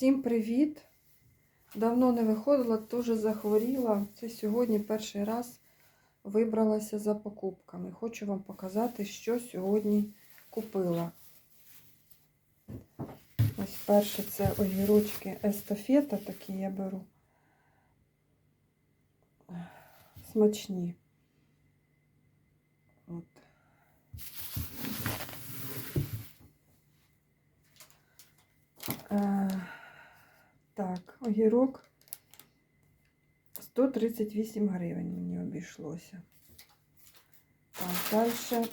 Всім привіт! Давно не виходила, теж захворіла. Це сьогодні перший раз вибралася за покупками. Хочу вам показати, що сьогодні купила. Ось перше це огірочки естафета, такі я беру. Смачні. От. Е, Так, огірок 138 гривень мені обійшлося. Так, далі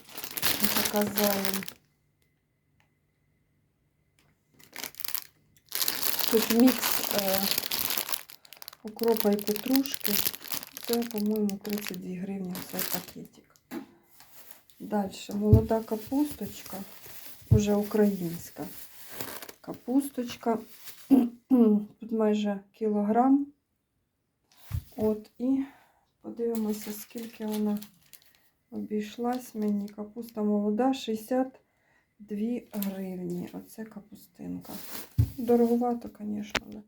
заказали. Тут мікс е, укропа і петрушки. Це, по-моєму, 32 гривні цей пакетик. Далі молода капусточка, вже українська капусточка. Тут майже кілограм. От і подивимося, скільки вона обійшлась мені. Капуста молода 62 гривні. Оце капустинка. Дороговато, звісно, але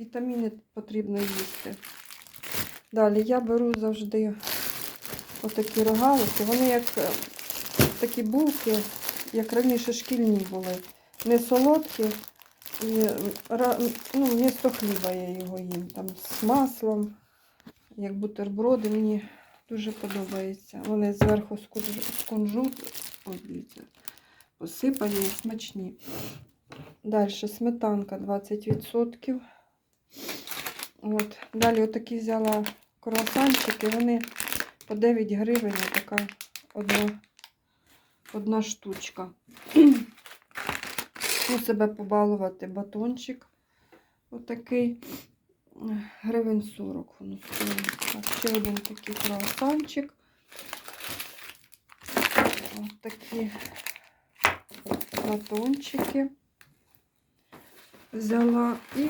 вітаміни потрібно їсти. Далі я беру завжди отакі рогалики. Вони як е, такі булки, як раніше шкільні були. Не солодкі. І ну, місто хліба я його їм там з маслом, як бутерброди. Мені дуже подобається. Вони зверху з кунж- кунжут, ой, посипані смачні. Далі сметанка 20%. От. Далі отакі взяла круасанчики, вони по 9 гривень, така одна, одна штучка. Ну, себе побалувати батончик. Отакий гривень 40 воно. Так, ще один такий круасанчик. Ось такі батончики взяла і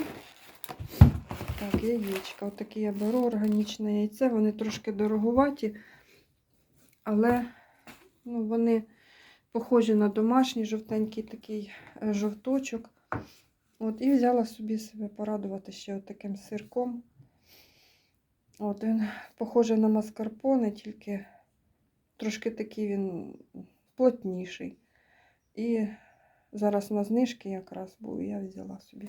так, яєчка. Отакі я беру органічне яйце. Вони трошки дороговаті, але ну, вони похожі на домашній жовтенький такий е, жовточок. От, і взяла собі себе порадувати ще от таким сирком. От, він похожий на маскарпоне, тільки трошки такий він плотніший. І зараз на знижки якраз був, я взяла собі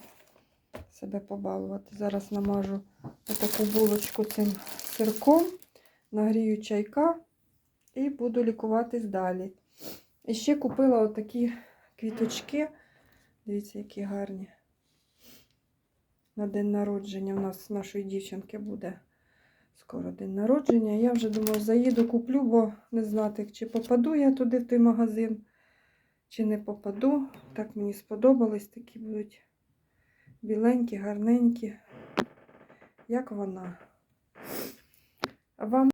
себе побалувати. Зараз намажу отаку булочку цим сирком, нагрію чайка і буду лікуватись далі. І ще купила отакі квіточки. Дивіться, які гарні. На день народження у нас нашої дівчинки буде скоро день народження. Я вже думаю, заїду, куплю, бо не знати, чи попаду я туди в той магазин, чи не попаду. Так мені сподобались, такі будуть біленькі, гарненькі, як вона. А вам